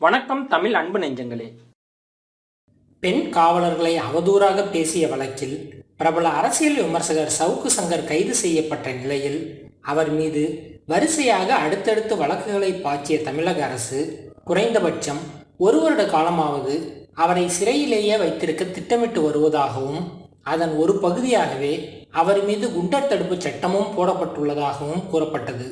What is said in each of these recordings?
வணக்கம் தமிழ் அன்பு நெஞ்சங்களே. பெண் காவலர்களை அவதூறாக பேசிய வழக்கில் பிரபல அரசியல் விமர்சகர் சவுக்கு சங்கர் கைது செய்யப்பட்ட நிலையில் அவர் மீது வரிசையாக அடுத்தடுத்து வழக்குகளை பாய்ச்சிய தமிழக அரசு குறைந்தபட்சம் ஒரு வருட காலமாவது அவரை சிறையிலேயே வைத்திருக்க திட்டமிட்டு வருவதாகவும் அதன் ஒரு பகுதியாகவே அவர் மீது குண்டர் தடுப்பு சட்டமும் போடப்பட்டுள்ளதாகவும் கூறப்பட்டது.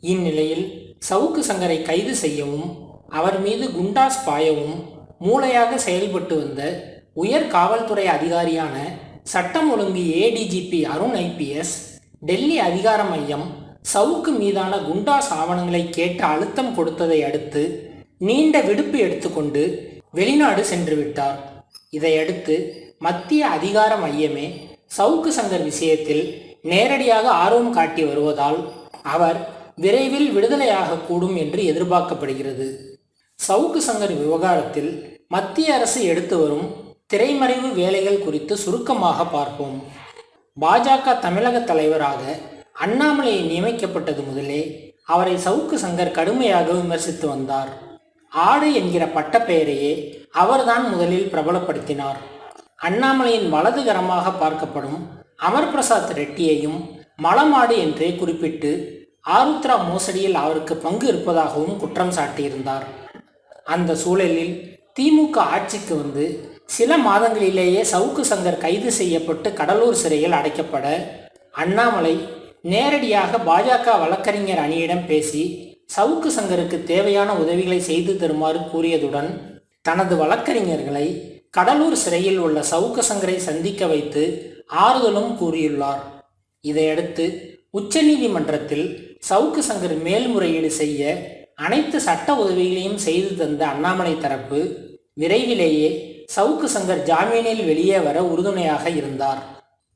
இந்நிலையில் சவுக்கு சங்கரை கைது செய்யவும் அவர் மீது குண்டாஸ் பாயவும் மூளையாக செயல்பட்டு வந்த உயர் காவல்துறை அதிகாரியான சட்டம் ஒழுங்கு ஏடிஜிபி அருண் ஐபிஎஸ் டெல்லி அதிகார மையம் சவுக்கு மீதான குண்டாஸ் ஆவணங்களை கேட்டு அழுத்தம் கொடுத்ததை அடுத்து நீண்ட விடுப்பு எடுத்துக்கொண்டு வெளிநாடு சென்று விட்டார். இதையடுத்து மத்திய அதிகார மையமே சவுக்கு சங்கர் விஷயத்தில் நேரடியாக ஆர்வம் காட்டி வருவதால் அவர் விரைவில் விடுதலையாகக்கூடும் என்று எதிர்பார்க்கப்படுகிறது. சவுக்கு சங்கர் விவகாரத்தில் மத்திய அரசு எடுத்து வரும் திரைமறைவு வேலைகள் குறித்து சுருக்கமாக பார்ப்போம். பாஜக தமிழக தலைவராக அண்ணாமலை நியமிக்கப்பட்டது முதலே அவரை சவுக்கு சங்கர் கடுமையாக விமர்சித்து வந்தார். ஆடு என்கிற பட்டப்பெயரையே அவர்தான் முதலில் பிரபலப்படுத்தினார். அண்ணாமலையின் வலதுகரமாக பார்க்கப்படும் அமர் பிரசாத் ரெட்டியையும் மலமாடு என்றே குறிப்பிட்டு ஆருத்ரா மோசடியில் அவருக்கு பங்கு இருப்பதாகவும் குற்றம் சாட்டியிருந்தார். அந்த சூழலில் திமுக ஆட்சிக்கு வந்து சில மாதங்களிலேயே சவுக்கு சங்கர் கைது செய்யப்பட்டு கடலூர் சிறையில் அடைக்கப்பட அண்ணாமலை நேரடியாக பாஜக வழக்கறிஞர் அணியிடம் பேசி சவுக்கு சங்கருக்கு தேவையான உதவிகளை செய்து தருமாறு கூறியதுடன் தனது வழக்கறிஞர்களை கடலூர் சிறையில் உள்ள சவுக்கு சங்கரை சந்திக்க வைத்து ஆறுதலும் கூறியுள்ளார். இதையடுத்து உச்சநீதிமன்றத்தில் சவுக்கு சங்கர் மேல்முறையீடு செய்ய அனைத்து சட்ட உதவிகளையும் செய்து தந்த அண்ணாமலை தரப்பு விரைவிலேயே சவுக்கு சங்கர் ஜாமீனில் வெளியே வர உறுதுணையாக இருந்தார்.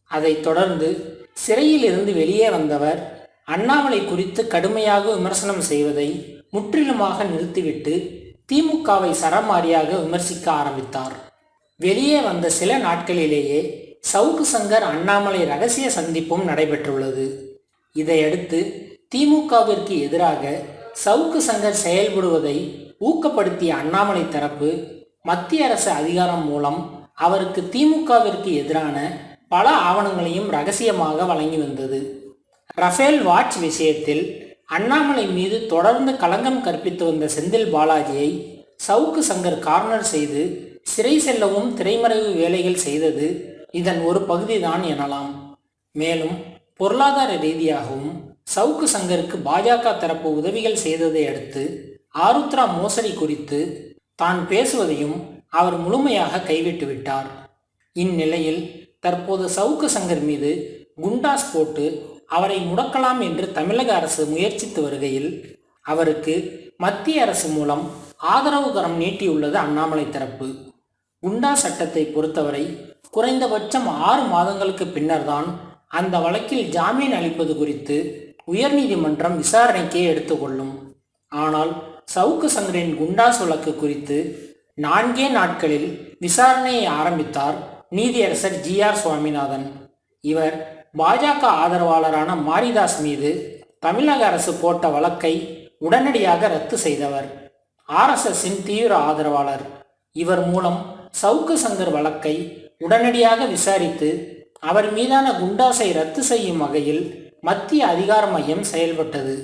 அதைத் தொடர்ந்து சிறையில் இருந்து வெளியே வந்தவர் அண்ணாமலை குறித்து கடுமையாக விமர்சனம் செய்வதை முற்றிலுமாக நிறுத்திவிட்டு திமுகவை சரமாரியாக விமர்சிக்க ஆரம்பித்தார். வெளியே வந்த சில நாட்களிலேயே சவுக்கு சங்கர் அண்ணாமலை ரகசிய சந்திப்பும் நடைபெற்றுள்ளது. இதையடுத்து திமுகவிற்கு எதிராக சவுக்கு சங்கர் செயல்படுவதை ஊக்கப்படுத்திய அண்ணாமலை தரப்பு மத்திய அரசு அதிகாரம் மூலம் அவருக்கு திமுகவிற்கு எதிரான பல ஆவணங்களையும் ரகசியமாக வழங்கி வந்தது. ரஃபேல் வாட்ச் விஷயத்தில் அண்ணாமலை மீது தொடர்ந்து களங்கம் கற்பித்து வந்த செந்தில் பாலாஜியை சவுக்கு சங்கர் கார்னர் செய்து சிறை செல்லவும் திரைமறைவு வேலைகள் செய்தது இதன் ஒரு பகுதிதான் எனலாம். மேலும் பொருளாதார ரீதியாகவும் சவுக்கு சங்கருக்கு பாஜக தரப்பு உதவிகள் செய்ததை அடுத்து ஆருத்ரா மோசடி குறித்து தான் பேசுவதையும் அவர் முழுமையாக கைவிட்டு விட்டார் இந்நிலையில் தற்போது சவுக்கு சங்கர் மீது குண்டாஸ் போட்டு அவரை முடக்கலாம் என்று தமிழக அரசு முயற்சித்து வருகையில் அவருக்கு மத்திய அரசு மூலம் ஆதரவு கரம் நீட்டியுள்ளது அண்ணாமலை தரப்பு. குண்டா சட்டத்தை பொறுத்தவரை குறைந்தபட்சம் ஆறு மாதங்களுக்கு பின்னர்தான் அந்த வழக்கில் ஜாமீன் அளிப்பது குறித்து உயர்நீதிமன்றம் விசாரணைக்கே எடுத்துக்கொள்ளும். ஆனால் சவுக்கு சங்கரின் குண்டாஸ் வழக்கு குறித்து நான்கே நாட்களில் விசாரணையை ஆரம்பித்தார் நீதியரசர் ஜி ஆர் சுவாமிநாதன். இவர் பாஜக ஆதரவாளரான மாரிதாஸ் மீது தமிழக அரசு போட்ட வழக்கை உடனடியாக ரத்து செய்தவர். ஆர்எஸ்எஸ்ஸின் தீவிர ஆதரவாளர். இவர் மூலம் சவுக்கு சங்கர் வழக்கை உடனடியாக விசாரித்து அவர் மீதான குண்டாசை ரத்து செய்யும் வகையில் மத்திய அதிகார மையம் செயல்பட்டது.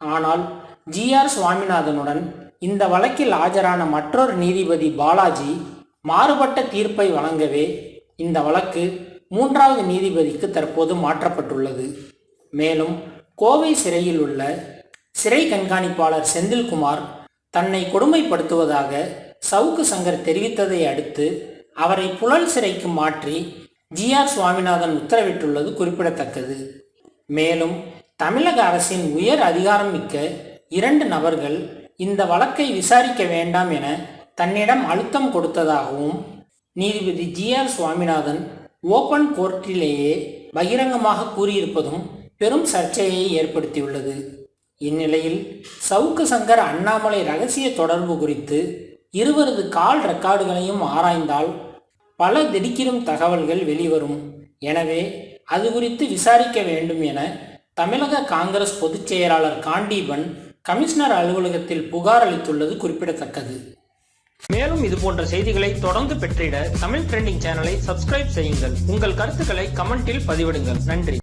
ஆனால் ஜி. ஆர். சுவாமிநாதனுடன் இந்த வழக்கில் ஆஜரான மற்றொரு நீதிபதி பாலாஜி மாறுபட்ட தீர்ப்பை வழங்கவே இந்த வழக்கு மூன்றாவது நீதிபதிக்கு தற்போது மாற்றப்பட்டுள்ளது. மேலும் கோவை சிறையில் உள்ள சிறை கண்காணிப்பாளர் செந்தில்குமார் தன்னை கொடுமைப்படுத்துவதாக சவுக்கு சங்கர் தெரிவித்ததை அடுத்து அவரை புழல் சிறைக்கு மாற்றி ஜி. ஆர். சுவாமிநாதன் உத்தரவிட்டுள்ளது குறிப்பிடத்தக்கது. மேலும் தமிழக அரசின் உயர் அதிகாரம் மிக்க இரண்டு நபர்கள் இந்த வழக்கை விசாரிக்க வேண்டாம் என தன்னிடம் அழுத்தம் கொடுத்ததாகவும் நீதிபதி ஜி ஆர் சுவாமிநாதன் ஓபன் கோர்ட்டிலேயே பகிரங்கமாக கூறியிருப்பதும் பெரும் சர்ச்சையை ஏற்படுத்தியுள்ளது. இந்நிலையில் சவுக்கு சங்கர் அண்ணாமலை ரகசிய தொடர்பு குறித்து இருவரது கால் ரெக்கார்டுகளையும் ஆராய்ந்தால் பல திடுக்கிடும் தகவல்கள் வெளிவரும். எனவே அது குறித்து விசாரிக்க வேண்டும் என தமிழக காங்கிரஸ் பொதுச் செயலாளர் காண்டீபன் கமிஷனர் அலுவலகத்தில் புகார் அளித்துள்ளது குறிப்பிடத்தக்கது. மேலும் இது போன்ற செய்திகளை தொடர்ந்து பெற்றிட தமிழ் ட்ரெண்டிங் சேனலை சப்ஸ்கிரைப் செய்யுங்கள். உங்கள் கருத்துக்களை கமெண்டில் பதிவிடுங்கள். நன்றி.